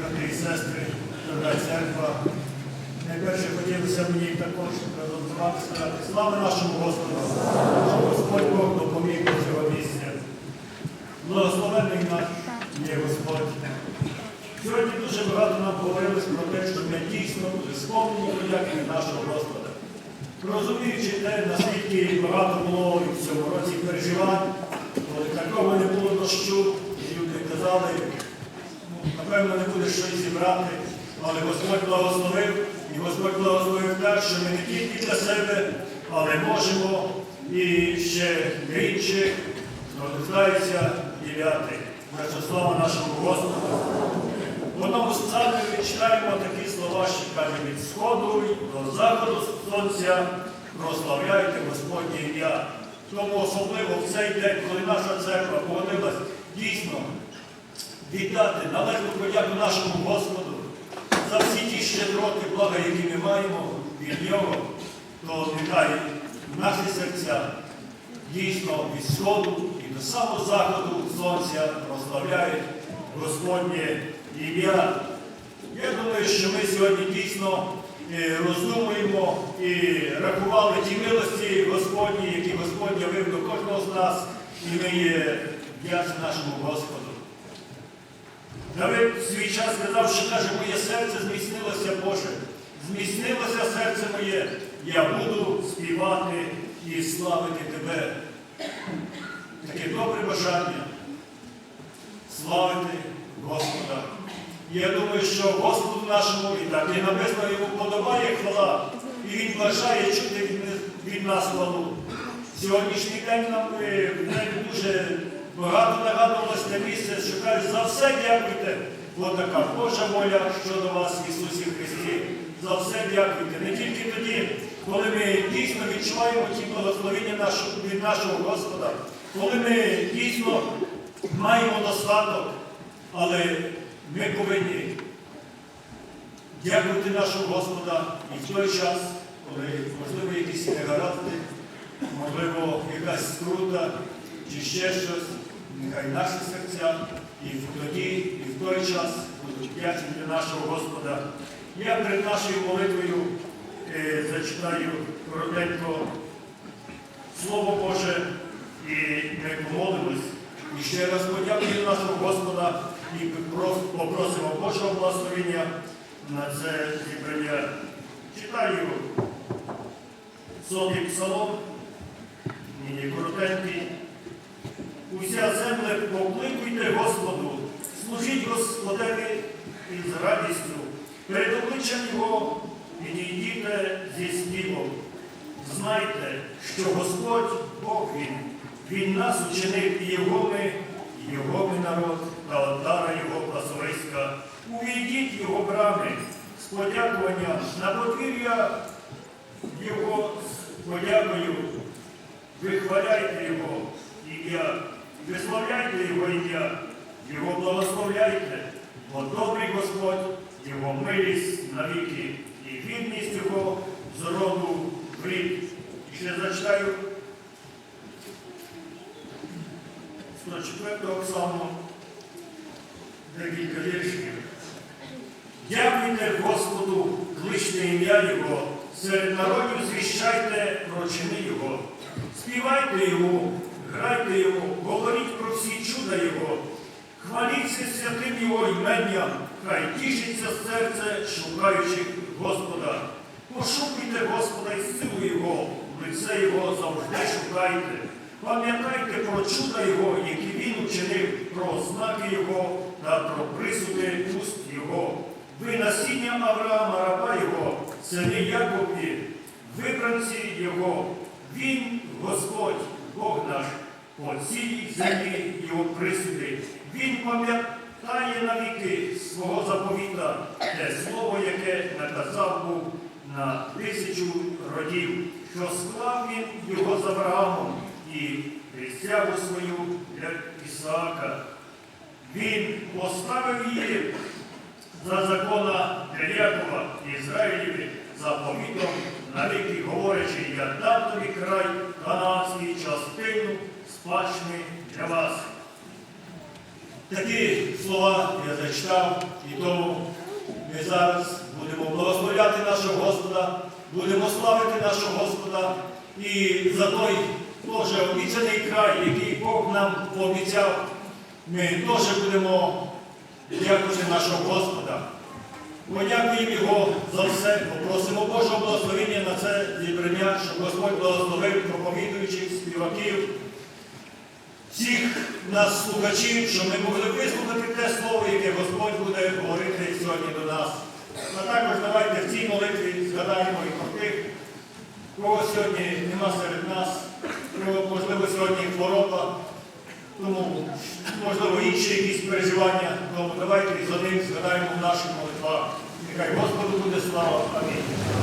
брати і сестри, дорога церква. Найперше хотілося мені також вами сказати слава нашому Господу, що Господь Бог допоміг до цього місця. Благословений наш є Господь. Сьогодні дуже багато нам говорилось про те, що ми дійсно сповнені подяки нашого Господа. Розуміючи те, наскільки багато було в цьому році переживань, коли такого не було дощу, люди казали, напевно, не буде щось зібрати, але Господь благословив, і Господь благословив так, що ми не тільки для себе, але можемо і ще інших, діляти. Так слава нашому Господу. В одному з псалмів читаємо такі слова, що каже, від сходу до заходу сонця прославляйте Господнє ім'я. Тому особливо в цей день, коли наша церква погодилась дійсно віддати належну подяку нашому Господу за всі ті щедроти, блага, які ми маємо від Нього, то нехай наші серця дійсно від сходу і до самого заходу сонця прославляють Господнє ім'я. Я думаю, що ми сьогодні дійсно е, роздумуємо і рахували ті милості Господні, які Господь явив до кожного з нас, і ми є вдячні нашому Господу. Давид свій час сказав, що каже, моє серце зміцнилося Боже, зміцнилося серце моє, я буду співати і славити Тебе. Таке добре бажання славити Господа. Я думаю, що Господу нашому і так і написано йому подобає хвала, і Він бажає чути від, від нас хвалу. Сьогоднішній день нам е, дуже багато нагадувалось те місце, кажуть, за все дякуйте. Така Божа воля щодо вас, Ісусі Христі. За все дякуйте. Не тільки тоді, коли ми дійсно відчуваємо ті благословення нашого- від нашого Господа, коли ми дійсно маємо достаток, але ми повинні дякувати нашого Господа і в той час, коли, можливо, якісь негаразди, можливо, якась скрута чи ще щось, нехай наші серця і в тоді, і в той час будуть вдячні для нашого Господа. Я перед нашою молитвою е, зачитаю коротенько Слово Боже, і ми помолимось. І ще раз подякую нашого Господа і попросимо Божого благословення на це зібрання. Читаю сотий псалом, нині коротенький. Уся земле покликуйте Господу, служіть Господеві із радістю, перед обличчям Його підійдіте зі співом. Знайте, що Господь Бог Він, Він нас учинив і Його ми, і Його ми народ, та отара Його пасовиська. Увійдіть Його брами з подякуванням на подвір'я Його з подякою. Вихваляйте Його ім'я, висловляйте Його ім'я, Його благословляйте, бо добрий Господь, Його милість навіки, і вірність Його з роду в рік. І ще зачитаю 104 псалму декілька віршів. Дякуйте Господу, кличте ім'я Його, серед народів звіщайте про чини Його. Співайте Йому, грайте Йому, говоріть про всі чуда Його, хваліться святим Його іменням, хай тішиться серце, шукаючих Господа. Пошукайте Господа і силу Його, лице Його завжди шукайте. Пам'ятайте про чуда Його, які Він учинив, про ознаки Його та про присуди уст Його. Ви насіння Авраама, раба Його, сини Якові, вибранці Його. Він, Господь, Бог наш, по цілій землі Його присуди. Він пам'ятає навіки свого заповіта, те слово, яке наказав був на тисячу родів, що склав він його з Авраамом і присягу свою для Ісаака. Він поставив її за закона для Якова Ізраїліві заповітом навіки говорячи, я дам тобі край канадський частину спадщини для вас. Такі слова я зачитав. і тому ми зараз будемо благословляти нашого Господа, будемо славити нашого Господа і за той теж обіцяний край, який Бог нам пообіцяв, ми теж будемо дякувати нашого Господа. Подякуємо Його за все, попросимо Божого благословення на це зібрання, щоб Господь благословив проповідуючих, співаків, всіх нас, слухачів, щоб ми могли вислухати те слово, яке Господь буде говорити сьогодні до нас. А також давайте в цій молитві згадаємо і про тих, кого сьогодні нема серед нас, кого, можливо, сьогодні хвороба, тому, можливо, інші якісь переживання. Тому давайте за них згадаємо в наших молитвах. Нехай Господу буде слава. Амінь.